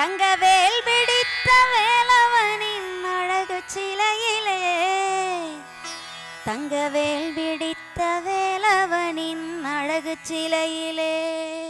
தங்கவேல் பிடித்த வேலவனின் அழகு சிலையிலே. தங்கவேல் பிடித்த வேலவனின் அழகு சிலையிலே.